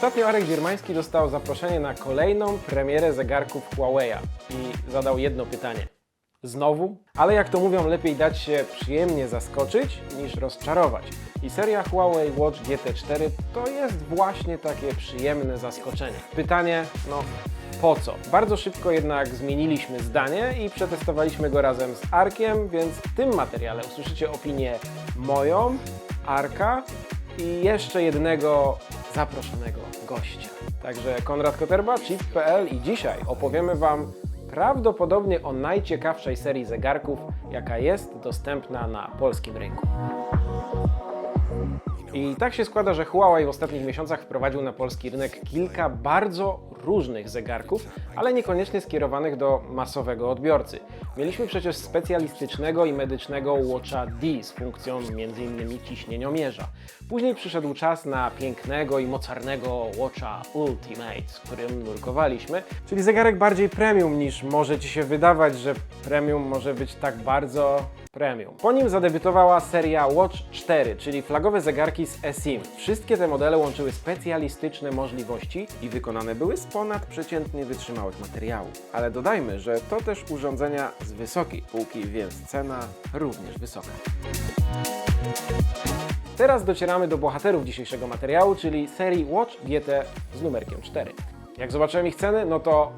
Ostatnio Arek Biermański dostał zaproszenie na kolejną premierę zegarków Huawei'a i zadał jedno pytanie. Znowu? Ale jak to mówią, lepiej dać się przyjemnie zaskoczyć niż rozczarować. I seria Huawei Watch GT4 to jest właśnie takie przyjemne zaskoczenie. Pytanie, no po co? Bardzo szybko jednak zmieniliśmy zdanie i przetestowaliśmy go razem z Arkiem, więc w tym materiale usłyszycie opinię moją, Arka i jeszcze jednego zaproszonego gościa. Także Konrad Koterba, Chip.pl i dzisiaj opowiemy Wam prawdopodobnie o najciekawszej serii zegarków, jaka jest dostępna na polskim rynku. I tak się składa, że Huawei w ostatnich miesiącach wprowadził na polski rynek kilka bardzo różnych zegarków, ale niekoniecznie skierowanych do masowego odbiorcy. Mieliśmy przecież specjalistycznego i medycznego Watcha D z funkcją m.in. ciśnieniomierza. Później przyszedł czas na pięknego i mocarnego Watcha Ultimate, z którym nurkowaliśmy, czyli zegarek bardziej premium niż może Ci się wydawać, że premium może być tak bardzo Premium. Po nim zadebiutowała seria Watch 4, czyli flagowe zegarki z eSIM. Wszystkie te modele łączyły specjalistyczne możliwości i wykonane były z ponadprzeciętnie wytrzymałych materiałów. Ale dodajmy, że to też urządzenia z wysokiej półki, więc cena również wysoka. Teraz docieramy do bohaterów dzisiejszego materiału, czyli serii Watch GT z numerkiem 4. Jak zobaczyłem ich ceny, no to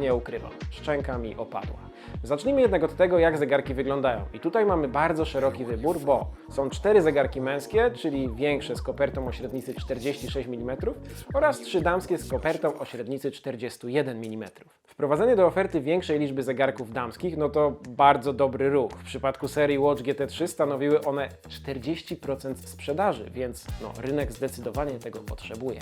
nie ukrywam, szczęka mi opadła. Zacznijmy jednak od tego, jak zegarki wyglądają. I tutaj mamy bardzo szeroki wybór, bo są cztery zegarki męskie, czyli większe z kopertą o średnicy 46 mm oraz trzy damskie z kopertą o średnicy 41 mm. Wprowadzenie do oferty większej liczby zegarków damskich, no to bardzo dobry ruch. W przypadku serii Watch GT3 stanowiły one 40% sprzedaży, więc no, rynek zdecydowanie tego potrzebuje.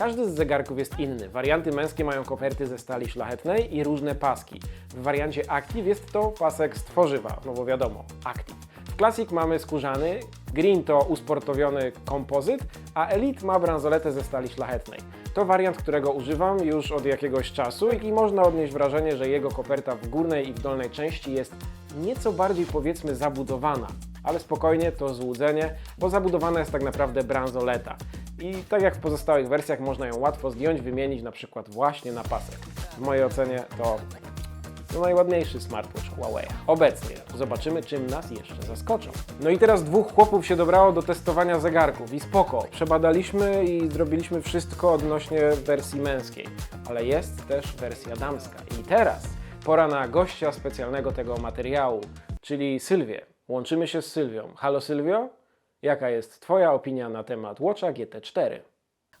Każdy z zegarków jest inny. Warianty męskie mają koperty ze stali szlachetnej i różne paski. W wariancie Active jest to pasek z tworzywa, no bo wiadomo, Active. W Classic mamy skórzany, Green to usportowiony kompozyt, a Elite ma bransoletę ze stali szlachetnej. To wariant, którego używam już od jakiegoś czasu i można odnieść wrażenie, że jego koperta w górnej i w dolnej części jest nieco bardziej powiedzmy zabudowana. Ale spokojnie, to złudzenie, bo zabudowana jest tak naprawdę bransoleta. I tak jak w pozostałych wersjach można ją łatwo zdjąć, wymienić na przykład właśnie na pasek. W mojej ocenie to najładniejszy smartwatch Huawei. Obecnie zobaczymy, czym nas jeszcze zaskoczą. No i teraz dwóch chłopów się dobrało do testowania zegarków i spoko. Przebadaliśmy i zrobiliśmy wszystko odnośnie wersji męskiej, ale jest też wersja damska. I teraz pora na gościa specjalnego tego materiału, czyli Sylwię. Łączymy się z Sylwią. Halo Sylwio? Jaka jest Twoja opinia na temat Watcha GT4?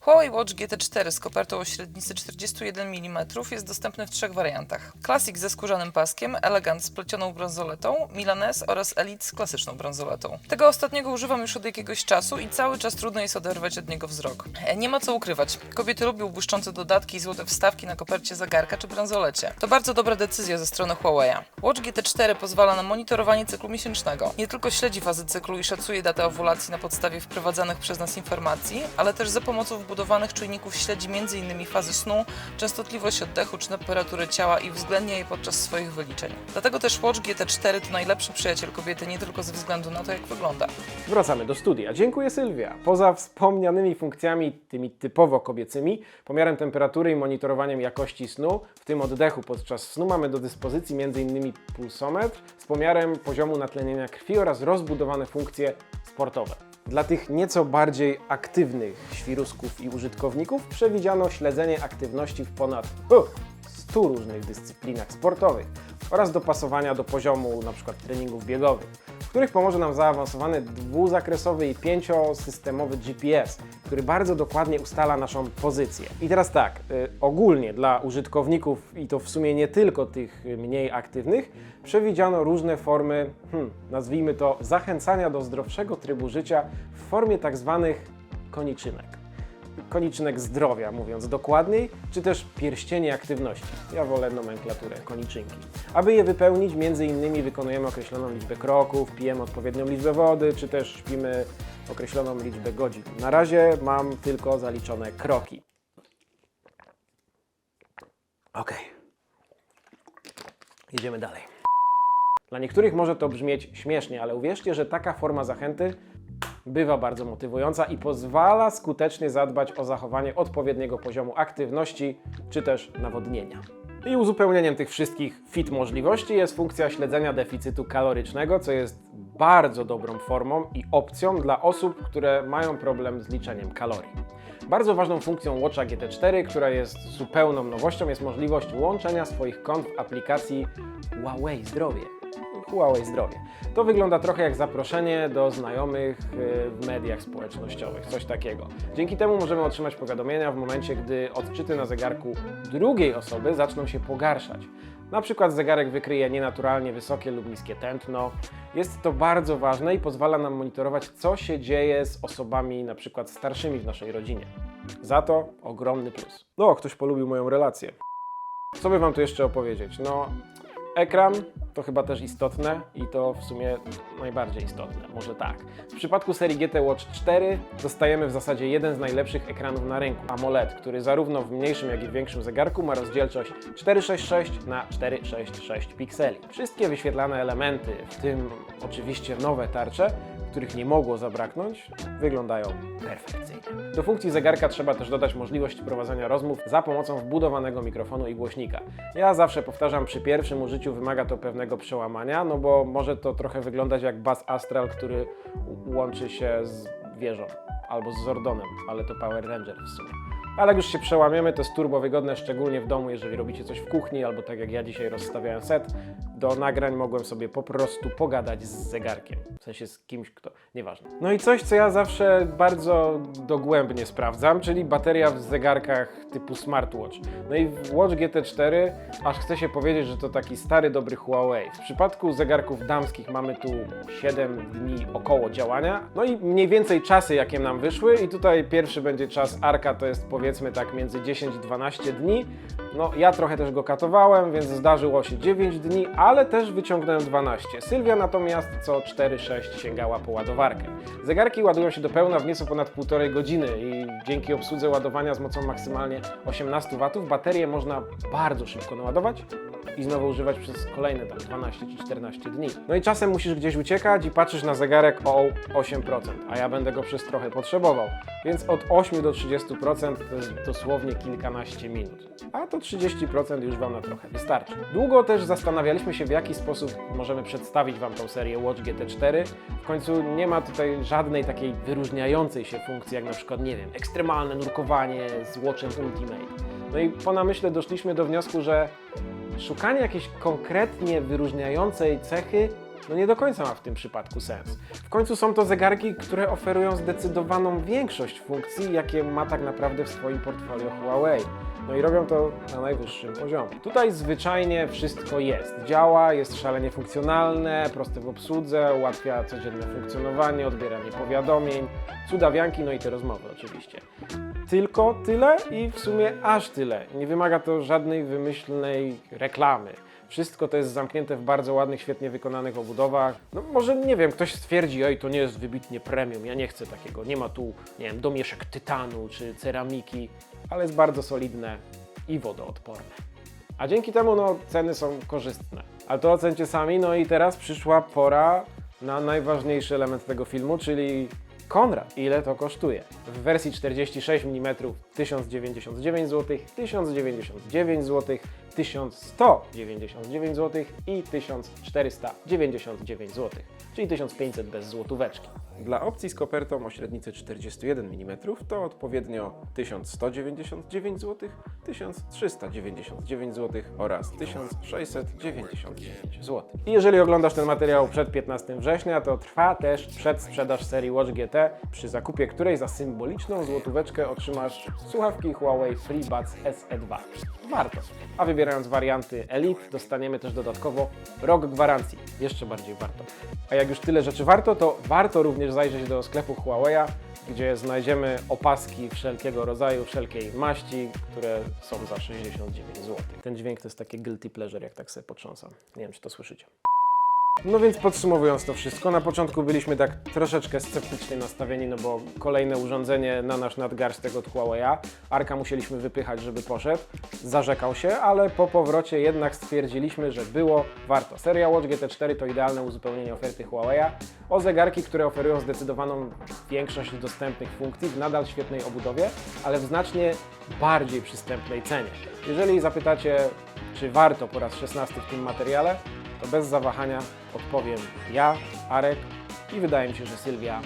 Huawei Watch GT4 z kopertą o średnicy 41 mm jest dostępny w trzech wariantach. Classic ze skórzanym paskiem, Elegant z plecioną bransoletą, Milanese oraz Elite z klasyczną bransoletą. Tego ostatniego używam już od jakiegoś czasu i cały czas trudno jest oderwać od niego wzrok. E, Nie ma co ukrywać, kobiety lubią błyszczące dodatki i złote wstawki na kopercie zegarka czy bransolecie. To bardzo dobra decyzja ze strony Huawei'a. Watch GT4 pozwala na monitorowanie cyklu miesięcznego. Nie tylko śledzi fazy cyklu i szacuje datę owulacji na podstawie wprowadzanych przez nas informacji, ale też za pomocą wbudowanych czujników śledzi m.in. fazy snu, częstotliwość oddechu czy temperaturę ciała i uwzględnia je podczas swoich wyliczeń. Dlatego też Watch GT4 to najlepszy przyjaciel kobiety nie tylko ze względu na to, jak wygląda. Wracamy do studia. Dziękuję Sylwia. Poza wspomnianymi funkcjami, tymi typowo kobiecymi, pomiarem temperatury i monitorowaniem jakości snu, w tym oddechu podczas snu mamy do dyspozycji m.in. pulsometr z pomiarem poziomu natlenienia krwi oraz rozbudowane funkcje sportowe. Dla tych nieco bardziej aktywnych świrusków i użytkowników przewidziano śledzenie aktywności w ponad uh, 100 różnych dyscyplinach sportowych oraz dopasowania do poziomu np. treningów biegowych, w których pomoże nam zaawansowany dwuzakresowy i pięciosystemowy GPS, który bardzo dokładnie ustala naszą pozycję. I teraz tak, y, ogólnie dla użytkowników i to w sumie nie tylko tych mniej aktywnych, przewidziano różne formy, hmm, nazwijmy to zachęcania do zdrowszego trybu życia w formie tak zwanych koniczynek koniczynek zdrowia, mówiąc dokładniej, czy też pierścienie aktywności. Ja wolę nomenklaturę koniczynki. Aby je wypełnić, między innymi wykonujemy określoną liczbę kroków, pijemy odpowiednią liczbę wody, czy też śpimy określoną liczbę godzin. Na razie mam tylko zaliczone kroki. Ok. Jedziemy dalej. Dla niektórych może to brzmieć śmiesznie, ale uwierzcie, że taka forma zachęty bywa bardzo motywująca i pozwala skutecznie zadbać o zachowanie odpowiedniego poziomu aktywności czy też nawodnienia. I uzupełnieniem tych wszystkich fit możliwości jest funkcja śledzenia deficytu kalorycznego, co jest bardzo dobrą formą i opcją dla osób, które mają problem z liczeniem kalorii. Bardzo ważną funkcją Watcha GT4, która jest zupełną nowością, jest możliwość łączenia swoich kont w aplikacji Huawei Zdrowie. Huawei Zdrowie. To wygląda trochę jak zaproszenie do znajomych y, w mediach społecznościowych, coś takiego. Dzięki temu możemy otrzymać powiadomienia w momencie, gdy odczyty na zegarku drugiej osoby zaczną się pogarszać. Na przykład zegarek wykryje nienaturalnie wysokie lub niskie tętno. Jest to bardzo ważne i pozwala nam monitorować, co się dzieje z osobami na przykład starszymi w naszej rodzinie. Za to ogromny plus. No, ktoś polubił moją relację. Co by Wam tu jeszcze opowiedzieć? No, ekran to chyba też istotne i to w sumie najbardziej istotne, może tak. W przypadku serii GT Watch 4 dostajemy w zasadzie jeden z najlepszych ekranów na rynku. AMOLED, który zarówno w mniejszym, jak i w większym zegarku ma rozdzielczość 466 na 466 pikseli. Wszystkie wyświetlane elementy, w tym oczywiście nowe tarcze, których nie mogło zabraknąć, wyglądają perfekcyjnie. Do funkcji zegarka trzeba też dodać możliwość prowadzenia rozmów za pomocą wbudowanego mikrofonu i głośnika. Ja zawsze powtarzam, przy pierwszym użyciu wymaga to pewnego przełamania, no bo może to trochę wyglądać jak Buzz Astral, który łączy się z wieżą albo z Zordonem, ale to Power Ranger w sumie. Ale jak już się przełamiemy, to jest turbo wygodne, szczególnie w domu, jeżeli robicie coś w kuchni, albo tak jak ja dzisiaj rozstawiałem set, do nagrań mogłem sobie po prostu pogadać z zegarkiem. W sensie z kimś, kto... nieważne. No i coś, co ja zawsze bardzo dogłębnie sprawdzam, czyli bateria w zegarkach typu smartwatch. No i Watch GT4 aż chce się powiedzieć, że to taki stary, dobry Huawei. W przypadku zegarków damskich mamy tu 7 dni około działania, no i mniej więcej czasy, jakie nam wyszły i tutaj pierwszy będzie czas Arka, to jest powiedzmy tak między 10 i 12 dni. No ja trochę też go katowałem, więc zdarzyło się 9 dni, ale też wyciągnąłem 12. Sylwia natomiast co 4-6 sięgała po ładowarkę. Zegarki ładują się do pełna w nieco ponad 1,5 godziny i dzięki obsłudze ładowania z mocą maksymalnie 18 W baterię można bardzo szybko naładować i znowu używać przez kolejne tam 12 czy 14 dni. No i czasem musisz gdzieś uciekać i patrzysz na zegarek o 8%, a ja będę go przez trochę potrzebował. Więc od 8 do 30% to jest dosłownie kilkanaście minut. A to 30% już Wam na trochę wystarczy. Długo też zastanawialiśmy się, w jaki sposób możemy przedstawić Wam tą serię Watch GT4. W końcu nie ma tutaj żadnej takiej wyróżniającej się funkcji, jak na przykład, nie wiem, ekstremalne nurkowanie z Watchem Ultimate. No i po namyśle doszliśmy do wniosku, że szukanie jakiejś konkretnie wyróżniającej cechy no nie do końca ma w tym przypadku sens. W końcu są to zegarki, które oferują zdecydowaną większość funkcji, jakie ma tak naprawdę w swoim portfolio Huawei. No i robią to na najwyższym poziomie. Tutaj zwyczajnie wszystko jest. Działa, jest szalenie funkcjonalne, proste w obsłudze, ułatwia codzienne funkcjonowanie, odbieranie powiadomień, cudawianki, no i te rozmowy oczywiście. Tylko tyle i w sumie aż tyle. Nie wymaga to żadnej wymyślnej reklamy. Wszystko to jest zamknięte w bardzo ładnych, świetnie wykonanych obudowach. No może, nie wiem, ktoś stwierdzi, oj, to nie jest wybitnie premium, ja nie chcę takiego. Nie ma tu, nie wiem, domieszek tytanu czy ceramiki, ale jest bardzo solidne i wodoodporne. A dzięki temu, no, ceny są korzystne. Ale to ocencie sami, no i teraz przyszła pora na najważniejszy element tego filmu, czyli Konrad, ile to kosztuje? W wersji 46 mm 1099 zł, 1099 zł, 1199 zł i 1499 zł, czyli 1500 bez złotóweczki. Dla opcji z kopertą o średnicy 41 mm to odpowiednio 1199 zł, 1399 zł oraz 1699 zł. I jeżeli oglądasz ten materiał przed 15 września, to trwa też przedsprzedaż serii Watch GT, przy zakupie której za symboliczną złotóweczkę otrzymasz słuchawki Huawei FreeBuds SE2. Warto. A wybierając warianty Elite dostaniemy też dodatkowo rok gwarancji. Jeszcze bardziej warto. A jak już tyle rzeczy warto, to warto również zajrzeć do sklepu Huawei'a, gdzie znajdziemy opaski wszelkiego rodzaju, wszelkiej maści, które są za 69 zł. Ten dźwięk to jest takie guilty pleasure, jak tak sobie potrząsam. Nie wiem, czy to słyszycie. No więc podsumowując to wszystko, na początku byliśmy tak troszeczkę sceptycznie nastawieni, no bo kolejne urządzenie na nasz nadgarstek od Huawei'a. Arka musieliśmy wypychać, żeby poszedł. Zarzekał się, ale po powrocie jednak stwierdziliśmy, że było warto. Seria Watch GT4 to idealne uzupełnienie oferty Huawei'a o zegarki, które oferują zdecydowaną większość dostępnych funkcji w nadal świetnej obudowie, ale w znacznie bardziej przystępnej cenie. Jeżeli zapytacie, czy warto po raz 16 w tym materiale, to bez zawahania odpowiem ja, Arek i wydaje mi się, że Sylwia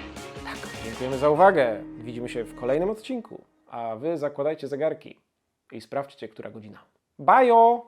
tak. Dziękujemy za uwagę. Widzimy się w kolejnym odcinku, a Wy zakładajcie zegarki i sprawdźcie, która godzina. Bajo!